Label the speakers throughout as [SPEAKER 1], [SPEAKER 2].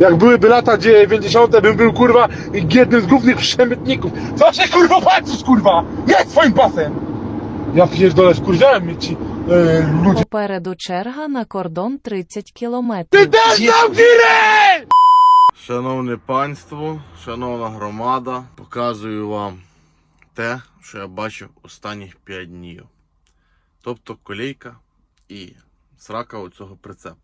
[SPEAKER 1] Jak byłyby lata 90. bym był kurwa jednym z głównych przemytników. Co się kurwa patrzysz kurwa? Nie swoim pasem! Ja pierdolę, wkurwiałem mnie ci e, ludzie.
[SPEAKER 2] Попереду черга на кордон 30
[SPEAKER 1] Ty
[SPEAKER 2] кілометрів.
[SPEAKER 1] też nam girę!
[SPEAKER 3] Шановне панство, шановна громада, показую вам те, що я бачив останніх 5 днів. Тобто колейка і срака оцього прицепу.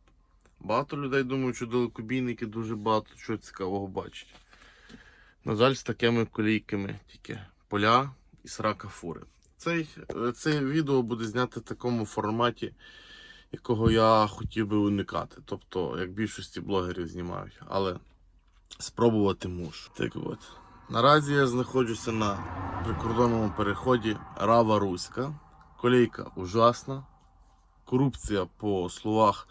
[SPEAKER 3] Багато людей думають, що далекобійники дуже багато чого цікавого бачать. На жаль, з такими колійками тільки поля і срака фури. Цей, е, це відео буде знято в такому форматі, якого я хотів би уникати. Тобто, як більшості блогерів знімають. Але спробувати мушу. Так от. Наразі я знаходжуся на прикордонному переході Рава Руська. Колейка ужасна. Корупція, по словах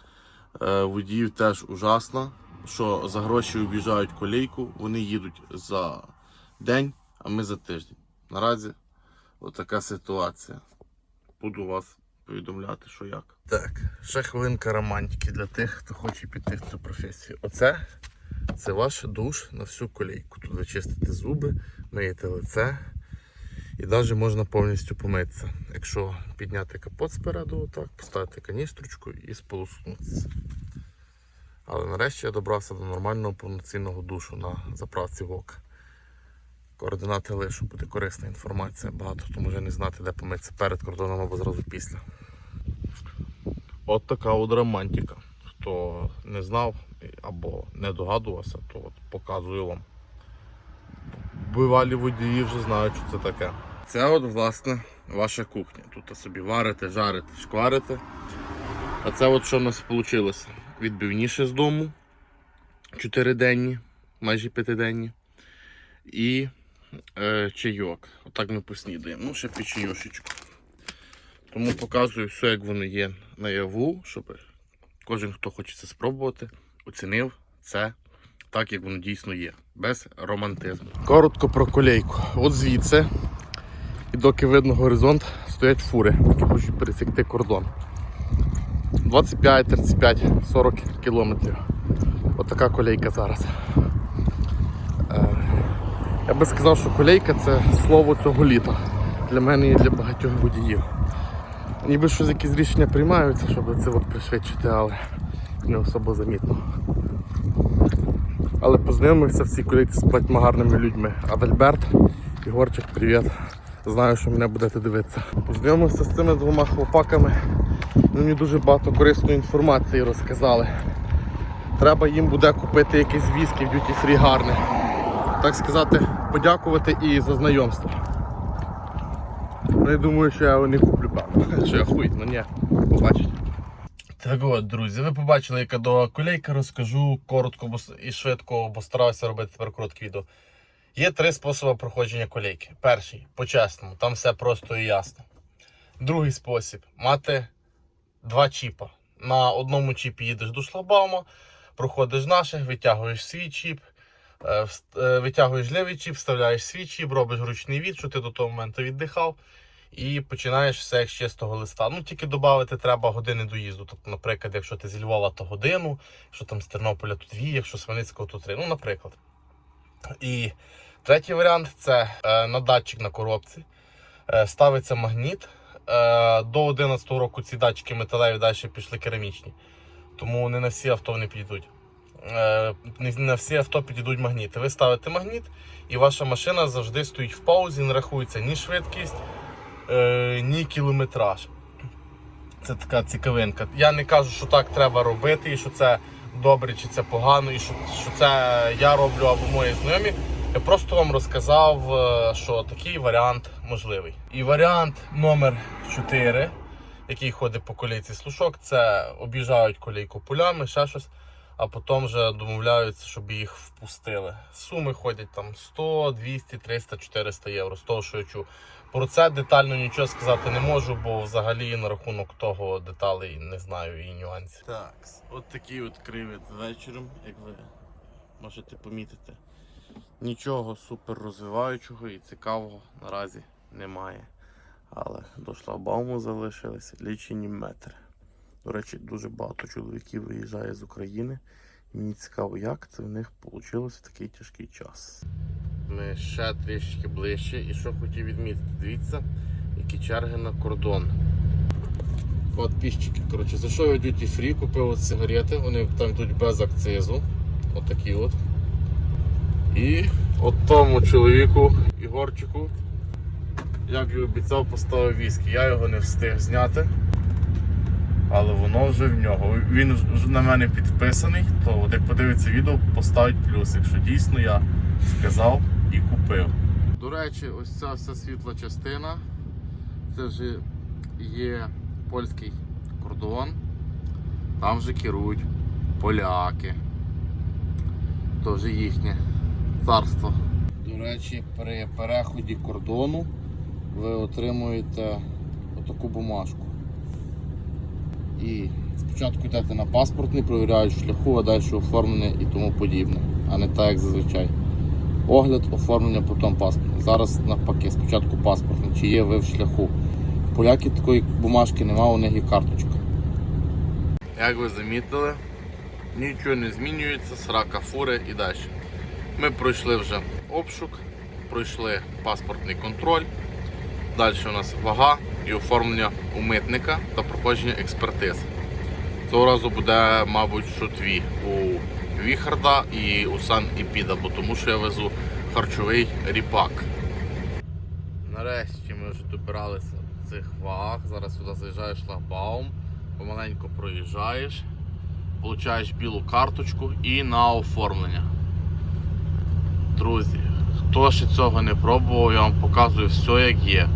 [SPEAKER 3] водіїв, теж ужасна. Що за гроші об'їжджають колейку, вони їдуть за день, а ми за тиждень. Наразі отака ситуація. Буду вас повідомляти, що як. Так, ще хвилинка романтики для тих, хто хоче піти в цю професію. Оце це ваш душ на всю колейку. Тут ви чистите зуби, миєте лице і навіть можна повністю помитися. Якщо підняти капот спереду, отак, поставити каністрочку і сполоснутися. Але нарешті я добрався до нормального повноцінного душу на заправці ВОК. Координати лишу, буде корисна інформація. Багато хто може не знати, де помитися перед кордоном або зразу після. От така от романтика. Хто не знав або не догадувався, то от показую вам. Бивалі водії вже знають, що це таке. Це от, власне, ваша кухня. Тут собі варите, жарите, шкварите. А це от що в нас вийшло. Відбивніше з дому. Чотириденні, майже п'ятиденні. І е, чайок. Отак ми поснідаємо. Ну, ще печенюшечку. Тому показую все, як воно є наяву, щоб кожен, хто хоче це спробувати, оцінив це так, як воно дійсно є, без романтизму. Коротко про колейку. От звідси, доки видно горизонт, стоять фури, які хочуть пересікти кордон. 25, 35, 40 кілометрів. Отака колейка зараз. Е, Я би сказав, що колейка це слово цього літа. Для мене і для багатьох водіїв. Ніби щось якісь рішення приймаються, щоб це от пришвидшити, але не особо замітно. Але познайомився в цій колейці з багатьма гарними людьми. Адальберт, Ігорчик, привіт. Знаю, що мене будете дивитися. Познайомився з цими двома хлопаками. Мені дуже багато корисної інформації розказали. Треба їм буде купити якийсь віскі в дюті фрі гарне. Так сказати, подякувати і за знайомство. Ну, думаю, що я його не куплю, певно. Що я хуй, ну ні, побачите. Так от, друзі, ви побачили, яка довга колейка, розкажу коротко і швидко, бо стараюся робити тепер коротке відео. Є три способи проходження колейки. Перший по-чесному, там все просто і ясно. Другий спосіб мати два чіпа. На одному чіпі їдеш до шлагбаума, проходиш наших, витягуєш свій чіп, е, е, витягуєш лівий чіп, вставляєш свій чіп, робиш ручний від, що ти до того моменту віддихав. І починаєш все як з чистого листа. Ну тільки додати треба години доїзду. Тобто, наприклад, якщо ти зі Львова, то годину, якщо там з Тернополя то дві, якщо з Хмельницького, то три. Ну, наприклад. І третій варіант це е, на датчик на коробці. Е, ставиться магніт. Е, до 11 року ці датчики металеві далі пішли керамічні. Тому не на всі авто вони підійдуть. Не на всі авто підійдуть магніти. Ви ставите магніт, і ваша машина завжди стоїть в паузі, не рахується ні швидкість, ні кілометраж. Це така цікавинка. Я не кажу, що так треба робити, і що це добре чи це погано, і що, що це я роблю або мої знайомі. Я просто вам розказав, е, що такий варіант можливий. І варіант номер 4, який ходить по колійці слушок, це об'їжджають колійку полями, ще щось, а потім вже домовляються, щоб їх впустили. Суми ходять там 100, 200, 300, 400 євро, з того, що я чув. Про це детально нічого сказати не можу, бо взагалі на рахунок того деталей не знаю і нюансів. Так, от такий от кривід вечором, як ви можете помітити. Нічого супер розвиваючого і цікавого наразі немає. Але до шлагбауму залишилися лічені метри. До речі, дуже багато чоловіків виїжджає з України І Мені цікаво, як це в них вийшло в такий тяжкий час. Ми ще трішки ближче і що хотів відмітити, дивіться, які черги на кордон. Подписчики, коротше, зайшов я в Duty Free, купив от сигарети, вони там йдуть без акцизу. Отакі от. І от тому чоловіку, Ігорчику, як і обіцяв, поставив віскі. Я його не встиг зняти, але воно вже в нього. Він на мене підписаний, то як подивиться відео, поставить плюс, якщо дійсно я сказав і купив. До речі, ось ця вся світла частина. Це вже є польський кордон. Там вже керують поляки. То вже їхнє царство. До речі, при переході кордону ви отримуєте отаку бумажку. І спочатку йдете на паспортний, перевіряють шляху, а далі оформлення і тому подібне, а не так, як зазвичай. Огляд, оформлення, потім паспорт. Зараз навпаки, спочатку паспортний, чи є ви в шляху. В поляків такої бумажки немає, у них є карточка. Як ви замітили, нічого не змінюється, срака фури і далі. Ми пройшли вже обшук, пройшли паспортний контроль. Далі у нас вага і оформлення у митника та проходження експертиз. Цього разу буде, мабуть, що дві у Віхарда і у Сан Іпіда, бо тому що я везу харчовий ріпак. Нарешті ми вже добиралися до цих ваг. Зараз сюди заїжджаєш шлагбаум, помаленько проїжджаєш, получаєш білу карточку і на оформлення. Друзі, хто ще цього не пробував, я вам показую все як є.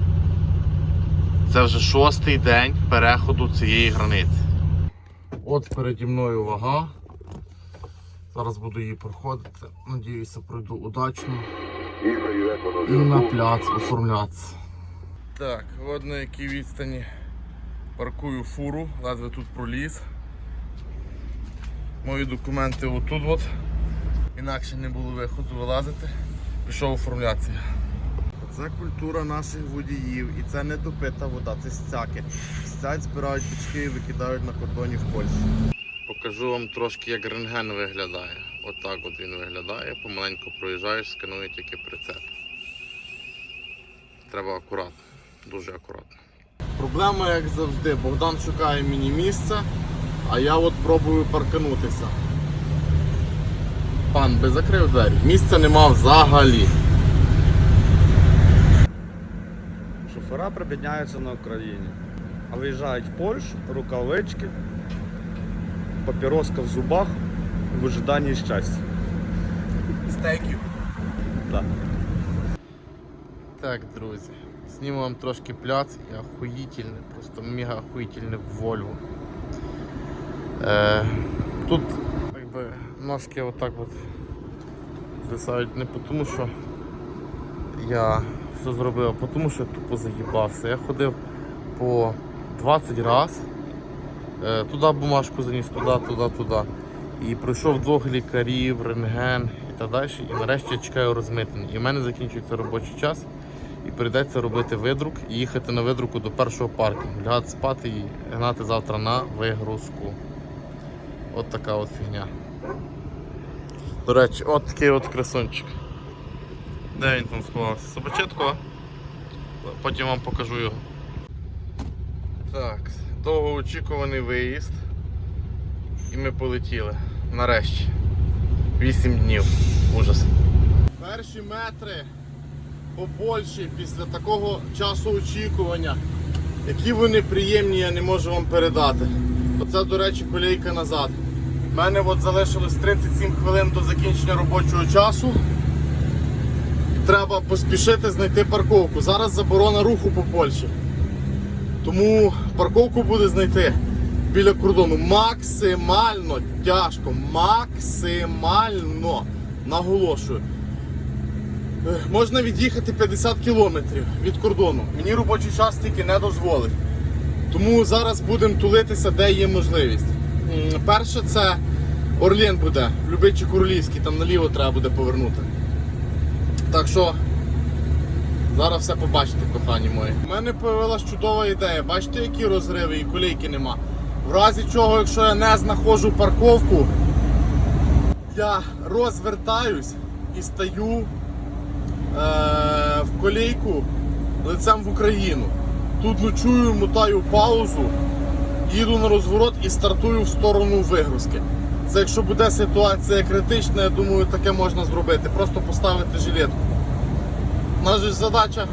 [SPEAKER 3] Це вже шостий день переходу цієї границі. От переді мною вага. Зараз буду її проходити. Надіюся, пройду удачно. І на пляц оформлятися. Так, от на якій відстані паркую фуру, ледве тут проліз. Мої документи отут от. Інакше не було виходу вилазити. Пішов оформлятися. Це культура наших водіїв і це не допита вода, це стяки. Стять збирають пічки і викидають на кордоні в Польщі. Покажу вам трошки, як рентген виглядає. Отак от він виглядає, помаленьку проїжджаєш, сканує тільки прицеп. Треба акуратно, дуже акуратно. Проблема, як завжди, Богдан шукає мені місце, а я от пробую парканутися. Пан би закрив двері. Місця нема взагалі.
[SPEAKER 4] Шофера прибідняються на Україні, а виїжджають в Польщу, рукавички, папіроска в зубах в ожиданні щастя.
[SPEAKER 1] Стейків.
[SPEAKER 4] Да.
[SPEAKER 3] Так, друзі, зніму вам трошки пляц і охуїтельний, просто мега охуїтельний Volvo. Е, тут якби ножки отак от звисають не тому, що я все зробив, а тому, що я тупо заїбався. Я ходив по 20 разів, е, туди бумажку заніс, туди, туди, туди. І пройшов двох лікарів, рентген і так далі. І нарешті я чекаю розмитнення. І в мене закінчується робочий час. І прийдеться робити видрук і їхати на видруку до першого паркінгу. Лягати спати і гнати завтра на вигрузку. От така от фігня. До речі, от такий от красунчик. Де він там сховався? Собачетко. Потім вам покажу його. Так, довгоочікуваний виїзд. І ми полетіли. Нарешті. 8 днів. Ужас. Перші метри по Польщі після такого часу очікування. Які вони приємні, я не можу вам передати. Оце, до речі, колійка назад. У мене от залишилось 37 хвилин до закінчення робочого часу. Треба поспішити знайти парковку. Зараз заборона руху по Польщі. Тому парковку буде знайти біля кордону максимально тяжко. Максимально наголошую. Е, Можна від'їхати 50 кілометрів від кордону. Мені робочий час тільки не дозволить. Тому зараз будемо тулитися, де є можливість. Перше це Орлін буде, Любичі Королівський, там наліво треба буде повернути. Так що зараз все побачите, кохані мої. У мене з'явилася чудова ідея. Бачите, які розриви і колійки нема. В разі чого, якщо я не знаходжу парковку, я розвертаюсь і стаю е, в колійку лицем в Україну. Тут ночую, мотаю паузу, їду на розворот і стартую в сторону вигрузки. Це якщо буде ситуація критична, я думаю, таке можна зробити. Просто поставити жилетку. У нас же задача.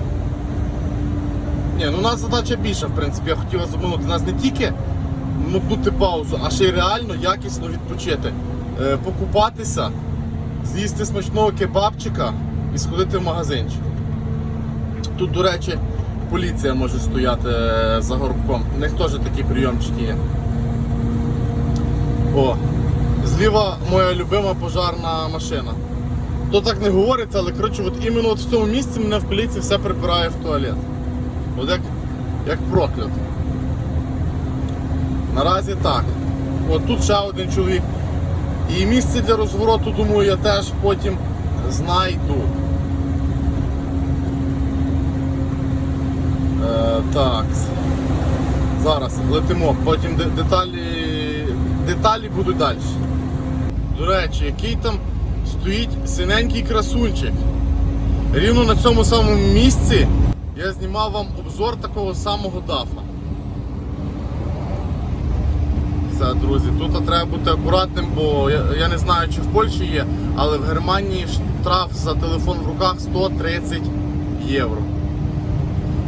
[SPEAKER 3] Ні, ну у нас задача більша, в принципі, я хотів вас обманути. У нас не тільки мотнути паузу, а ще й реально якісно відпочити. Е, покупатися, з'їсти смачного кебабчика і сходити в магазинчик. Тут, до речі, поліція може стояти е, за горбком. У них теж такі прийомчики є. О, зліва моя любима пожарна машина. То так не говориться, але коротше, от іменно от в цьому місці мене в поліції все прибирає в туалет. От як, як проклято. Наразі так. От тут ще один чоловік. І місце для розвороту, думаю, я теж потім знайду. Так. Зараз летимо, потім деталі, деталі будуть далі. До речі, який там стоїть синенький красунчик. Рівно на цьому самому місці я знімав вам обзор такого самого дафа. Все, друзі, тут треба бути акуратним, бо я, я не знаю, чи в Польщі є, але в Германії штраф за телефон в руках 130 євро.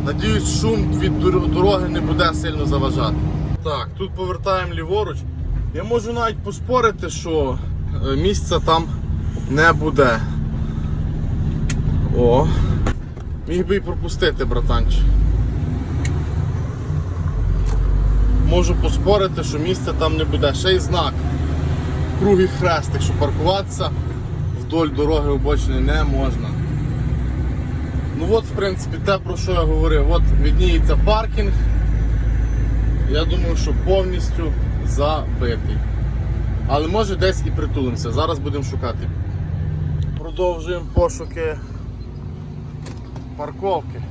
[SPEAKER 3] Надіюсь, шум від дороги не буде сильно заважати. Так, тут повертаємо ліворуч. Я можу навіть поспорити, що е, місця там не буде. О, міг би і пропустити, братанчик. Можу поспорити, що місця там не буде. Ще й знак. Круглий хрестик, що паркуватися вдоль дороги обочини не можна. Ну от, в принципі, те, про що я говорив. От відніється паркінг. Я думаю, що повністю забитий. Але може десь і притулимося. Зараз будемо шукати. Продовжуємо пошуки парковки.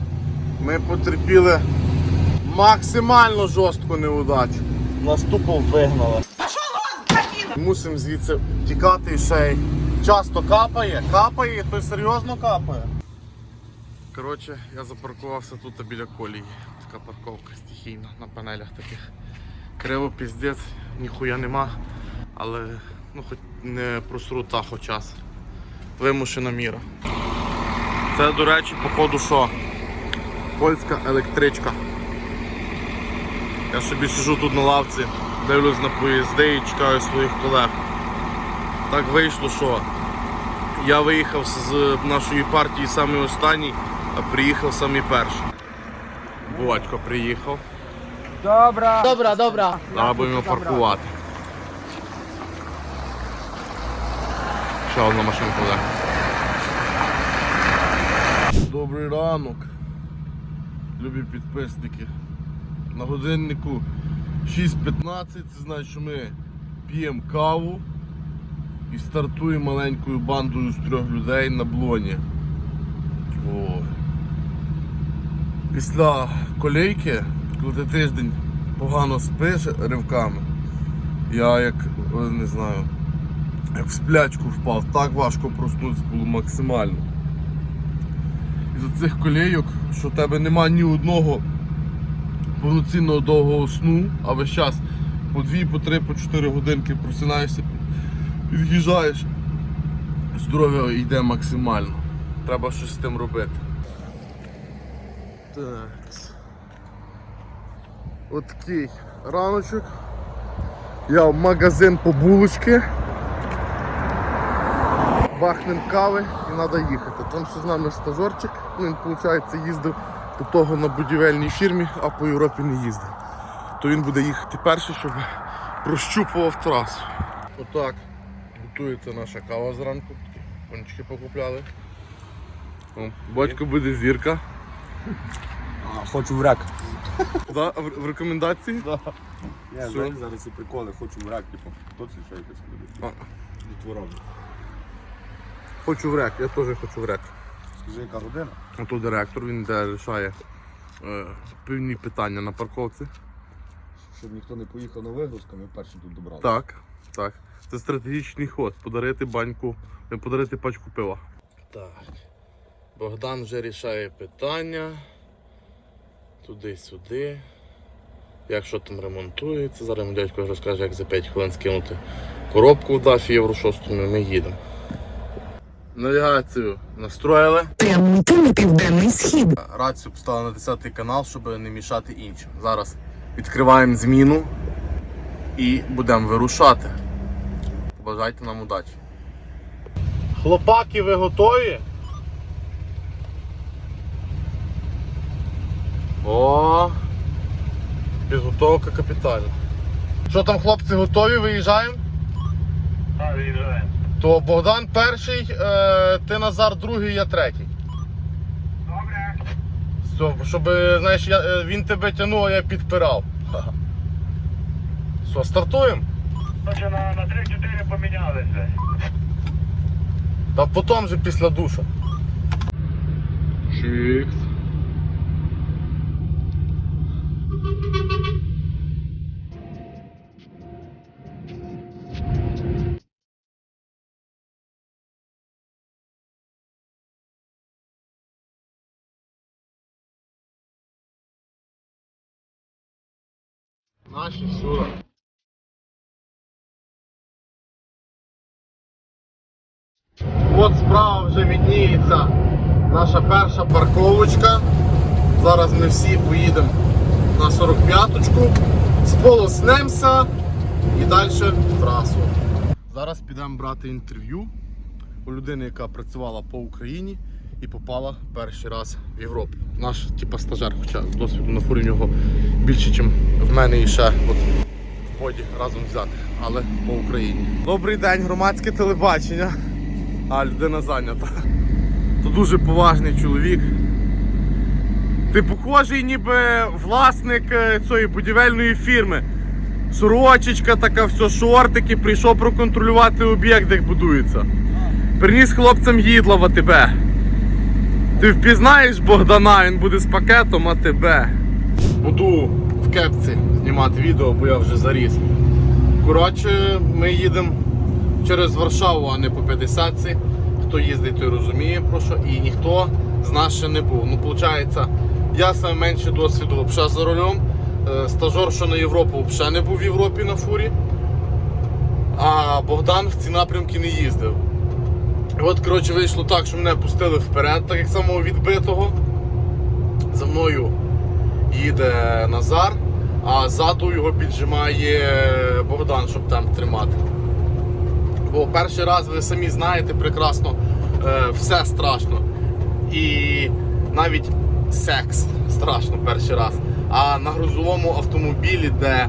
[SPEAKER 3] Ми потерпіли максимально жорстку неудачу. Нас тупо вигнали. Мусимо звідси тікати і ще й часто капає, капає, то серйозно капає. Коротше, я запаркувався тут біля колії. Така парковка стихійна на панелях таких. Криво піздець, ніхуя нема, але ну хоч не просру тахо час. Вимушена міра. Це, до речі, походу що? Польська електричка. Я собі сижу тут на лавці, дивлюсь на поїзди і чекаю своїх колег. Так вийшло, що я виїхав з нашої партії самий останній, приїхав самий перший. Батько приїхав.
[SPEAKER 5] Dobra, dobra.
[SPEAKER 3] Треба будемо паркувати. Ще одна машинка буде. Добрий ранок, любі підписники. На годиннику 6.15, це значить, що ми п'ємо каву і стартуємо маленькою бандою з трьох людей на блоні. Ой. Після колейки, коли ти тиждень погано спиш ривками, я як е, не знаю, як в сплячку впав, так важко проснутися було максимально. Із цих колейок, що в тебе нема ні одного повноцінного довгого сну, а весь час по 2, по 3, по 4 годинки просинаєшся, під'їжджаєш, здоров'я йде максимально. Треба щось з тим робити. Так. От такий раночок. Я в магазин по булочки. Бахнем кави і треба їхати. Там ще з нами стажерчик, ну, він виходить їздив до того на будівельній фірмі, а по Європі не їздив. То він буде їхати перший, щоб прощупував трасу. Отак готується наша кава зранку. Пончики покупляли. О, Батько буде зірка.
[SPEAKER 5] Хочу в рак.
[SPEAKER 3] Да, в, в рекомендації?
[SPEAKER 5] Я
[SPEAKER 3] Все.
[SPEAKER 5] знаєш, зараз ці приколи, хочу в рак, типу, хто це ще якось
[SPEAKER 3] А.
[SPEAKER 5] буде. Дітвором.
[SPEAKER 3] Хочу в рек, я теж хочу в рек.
[SPEAKER 5] Скажи, яка година?
[SPEAKER 3] А тут директор, він де рішає е, певні питання на парковці.
[SPEAKER 5] Щоб ніхто не поїхав на вигрузку, ми перші тут добрали.
[SPEAKER 3] Так, Так. Це стратегічний ход. Подарити баньку, подарити пачку пива. Так. Богдан вже рішає питання. Туди-сюди. Як що там ремонтується. Зараз йому дядько розкаже, як за 5 хвилин скинути коробку в дафі євро 6 і ми їдемо. Навігацію настроїли.
[SPEAKER 6] Прямуйте на південний схід.
[SPEAKER 3] Рацію поставили на 10 канал, щоб не мішати іншим. Зараз відкриваємо зміну і будемо вирушати. Бажайте нам удачі. Хлопаки, ви готові? О! Підготовка капітальна. Що там, хлопці, готові? Виїжджаємо?
[SPEAKER 1] Так, виїжджаємо.
[SPEAKER 3] То Богдан перший, е, ти Назар другий, я третій.
[SPEAKER 1] Добре.
[SPEAKER 3] Все, щоб, знаєш, я, е, він тебе тягнув, а я підпирав. Все, стартуємо?
[SPEAKER 1] Значить, на, на 3-4 помінялися.
[SPEAKER 3] Та потім же після душу. Чікс. Наші сюди. От справа вже відніється наша перша парковочка. Зараз ми всі поїдемо на 45-ку, сполоснемося і далі в трасу. Зараз підемо брати інтерв'ю у людини, яка працювала по Україні і попала перший раз в Європу. Наш типа стажер, хоча досвіду на фурі в нього більше, ніж в мене і ще от, в поді разом взяти, але по Україні. Добрий день, громадське телебачення. А, людина зайнята. То дуже поважний чоловік. Ти похожий ніби власник е, цієї будівельної фірми. Сорочечка така, все, шортики, прийшов проконтролювати об'єкт, як будується. Приніс хлопцям їдла в АТБ. Ти впізнаєш Богдана, він буде з пакетом АТБ. Буду в кепці знімати відео, бо я вже заріс. Коротше, ми їдемо через Варшаву, а не по 50-ці. Хто їздить, той розуміє про що. І ніхто з нас ще не був. Ну, виходить, я саме менше досвіду взагалі за рулем. Е, Стажор, що на Європу, взагалі не був в Європі на фурі. А Богдан в ці напрямки не їздив. І от, коротше, вийшло так, що мене пустили вперед, так як самого відбитого. За мною їде Назар, а ззаду його піджимає Богдан, щоб там тримати. Бо перший раз ви самі знаєте прекрасно, е, все страшно. І навіть секс страшно перший раз. А на грузовому автомобілі, де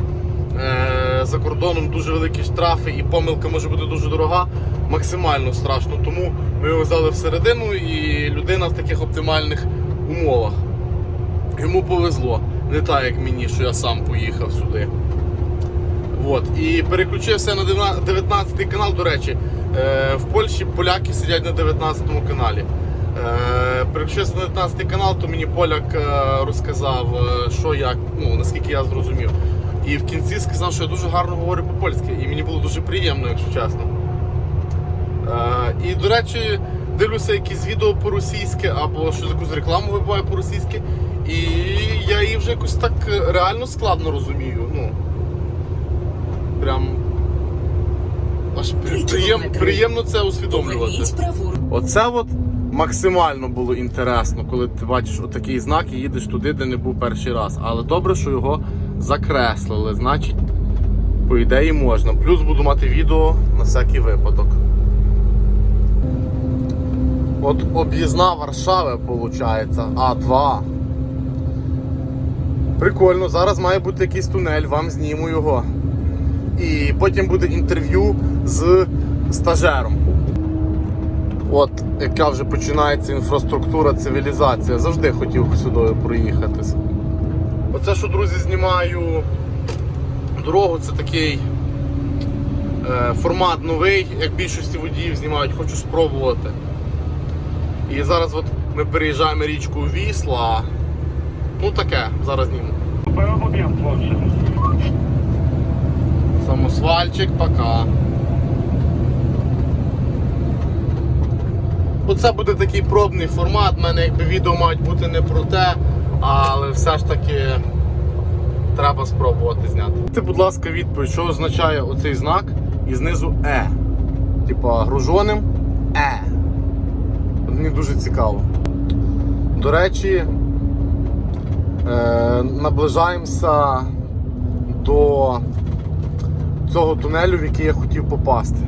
[SPEAKER 3] е, за кордоном дуже великі штрафи і помилка може бути дуже дорога, максимально страшно. Тому ми його взяли всередину і людина в таких оптимальних умовах. Йому повезло. Не так, як мені, що я сам поїхав сюди. От. І переключився на 19 канал, до речі. Е, в Польщі поляки сидять на 19 каналі. Е, переключився на 19 канал, то мені поляк е, розказав, що як, ну, наскільки я зрозумів. І в кінці сказав, що я дуже гарно говорю по-польськи. І мені було дуже приємно, якщо чесно. Е, і, до речі, дивлюся якісь відео по-російськи або щось якусь рекламу вибиваю по-російськи. І я її вже якось так реально складно розумію. Ну, прям аж при- приєм, приємно це усвідомлювати. Оце от максимально було інтересно, коли ти бачиш отакий знак і їдеш туди, де не був перший раз. Але добре, що його закреслили. Значить, по ідеї можна. Плюс буду мати відео на всякий випадок. От об'їзна Варшави, виходить, А2. Прикольно, зараз має бути якийсь тунель, вам зніму його. І потім буде інтерв'ю з стажером. От яка вже починається інфраструктура, цивілізація. Завжди хотів сюди проїхатись. Оце, що, друзі, знімаю дорогу, це такий е, формат новий, як більшості водіїв знімають, хочу спробувати. І зараз от ми переїжджаємо річку Вісла. Ну таке, зараз зніму. Самосвальчик, пока. Оце буде такий пробний формат. У мене якби відео мають бути не про те, але все ж таки треба спробувати зняти. Ти, будь ласка, відповідь, що означає оцей знак і знизу Е. Типа гружоним Е. Мені дуже цікаво. До речі, е, наближаємося до цього тунелю, в який я хотів попасти.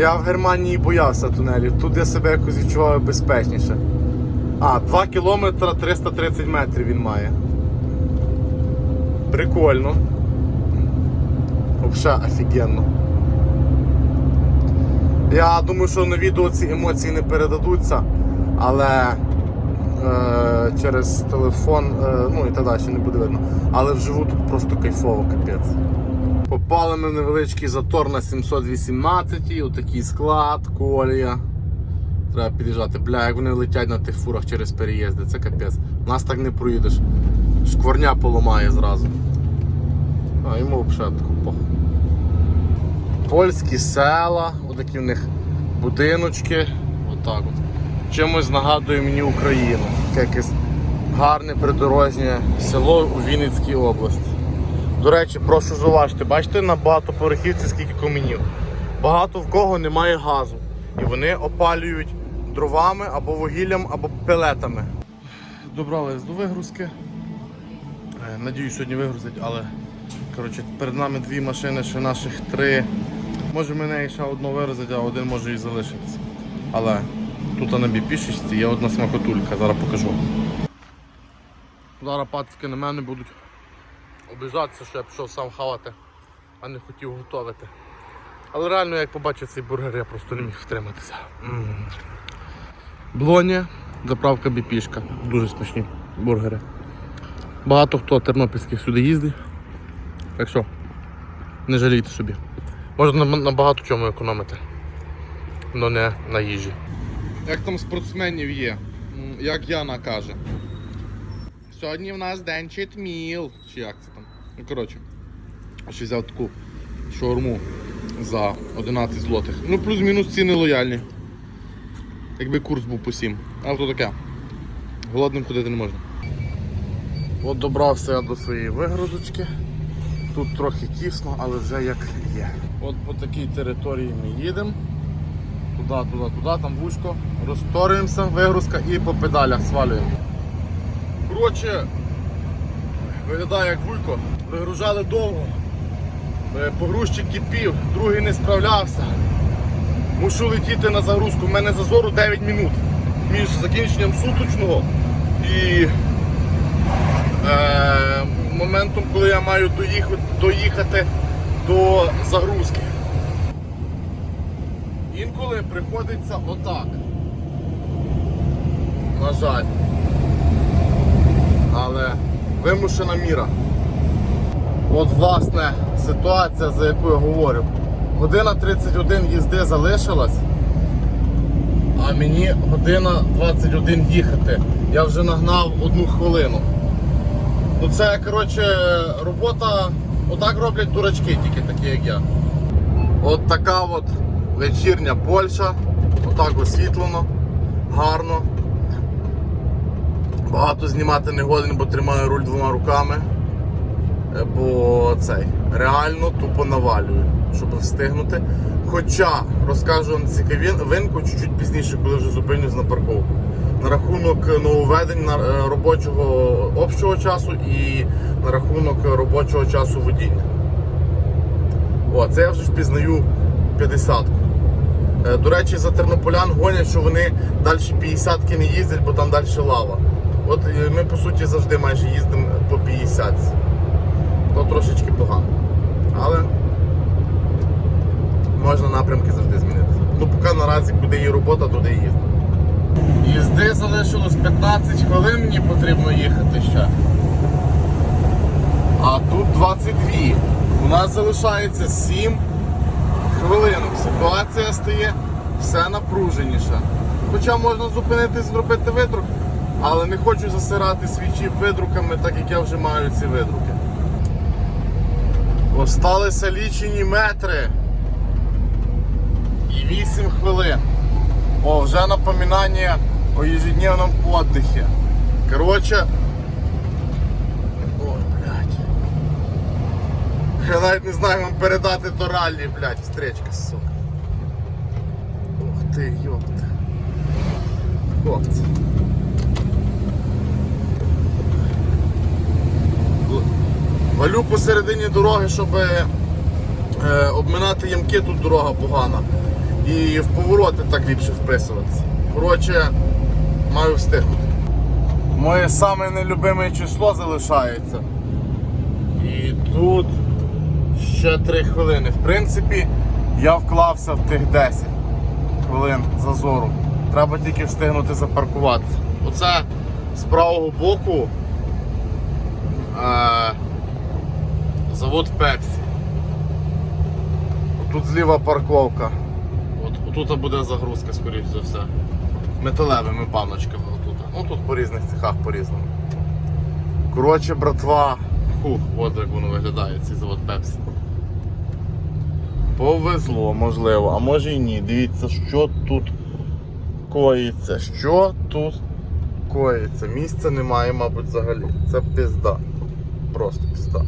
[SPEAKER 3] Я в Германії боявся тунелів, тут я себе якось відчуваю безпечніше. А, 2 кілометри 330 метрів він має. Прикольно. Взагалі офігенно. Я думаю, що на відео ці емоції не передадуться, але е, через телефон, е, ну і так далі не буде видно. Але вживу тут просто кайфово, капець. Попали ми в невеличкий затор на 718, отакий склад, колія. Треба під'їжджати. Бля, як вони летять на тих фурах через переїзди, це капець. Нас так не проїдеш. Шкварня поламає зразу. А, йому взагалі таку. Польські села, отакі в них будиночки. Отак от. Чимось нагадує мені Україну. Якесь гарне придорожнє село у Вінницькій області. До речі, прошу зауважити, бачите на багатоповерхівці скільки каменів. Багато в кого немає газу. І вони опалюють дровами або вугіллям, або пелетами. Добрались до вигрузки. Е, Надіюсь, сьогодні вигрузять, але коротше, перед нами дві машини, ще наших три. Може мене ще одну вигрузять, а один може і залишитися. Але тут на біпішечці є одна смакотулька, зараз покажу. Зараз пацки на мене будуть обіжатися, що я пішов сам хавати, а не хотів готувати. Але реально, як побачив цей бургер, я просто не міг втриматися. М. Блоні, заправка біпішка. Дуже смачні бургери. Багато хто тернопільських сюди їздить. Так що, не жалійте собі. Можна на, багато чому економити. але не на їжі. Як там спортсменів є, як Яна каже. Сьогодні в нас день читміл. Чи як це там? Ну коротше. Ще взяв таку шаурму за 11 злотих. Ну плюс-мінус ціни лояльні. Якби курс був по 7. Але то таке. Голодним ходити не можна. От добрався я до своєї вигрузочки. Тут трохи тісно, але вже як є. От по такій території ми їдемо. Туди, туди, туди, там вузько. Розторюємося, вигрузка і по педалях свалюємо. Коротше, виглядає як вуйко. Вигружали довго. Е, Погрузчик кипів, другий не справлявся. Мушу летіти на загрузку. У мене зазору 9 минут між закінченням суточного і е, моментом, коли я маю доїхати, доїхати до загрузки. Інколи приходиться отак. На жаль. Але вимушена міра. От власне ситуація, за яку я говорю. Година 31 їзди залишилась, а мені година 21 їхати. Я вже нагнав одну хвилину. Ну це, коротше, робота, отак роблять дурачки, тільки такі, як я. От така от вечірня Польща, отак освітлено, гарно. Багато знімати не годен, бо тримаю руль двома руками. Бо цей реально тупо навалюю, щоб встигнути. Хоча розкажу вам цікавинку чуть-чуть пізніше, коли вже зупинюсь на парковку. На рахунок нововведень на е, робочого общого часу і на рахунок робочого часу водіння. О, це я вже ж пізнаю 50-ку. Е, До речі, за тернополян гонять, що вони далі 50-ки не їздять, бо там далі лава. От е, ми по суті завжди майже їздимо по 50. То трошечки погано. Але можна напрямки завжди змінити. Ну поки наразі куди є робота, туди і їздимо. Їзди залишилось 15 хвилин, мені потрібно їхати ще. А тут 22. У нас залишається 7 хвилинок. Ситуація стає все напруженіша. Хоча можна зупинитись, зробити видрук, але не хочу засирати свій чіп видруками, так як я вже маю ці видруки. Осталися лічені метри. І 8 хвилин. О, вже напоминання о ежедневном отдыхе. Короче. Ой, блядь. Я навіть не знаю вам передати то раллі, блядь, встречка, сука. Ух ти, ёпта. Хлопці. Валю посередині дороги, щоб е, обминати ямки, тут дорога погана. І в повороти так ліпше вписуватися. Коротше, маю встигнути. Моє саме нелюбиме число залишається. І тут ще 3 хвилини. В принципі, я вклався в тих 10 хвилин зазору. Треба тільки встигнути запаркуватися. Оце з правого боку е, завод Пепсі. Тут зліва парковка. От, отут буде загрузка, скоріш за все. Металевими баночками отут. Ну тут по різних цехах по-різному. Коротше, братва. Хух, от як воно виглядає, цей завод Пепсі. Повезло, можливо, а може і ні. Дивіться, що тут коїться. Що тут коїться. Місця немає, мабуть, взагалі. Це пізда. Просто пізда.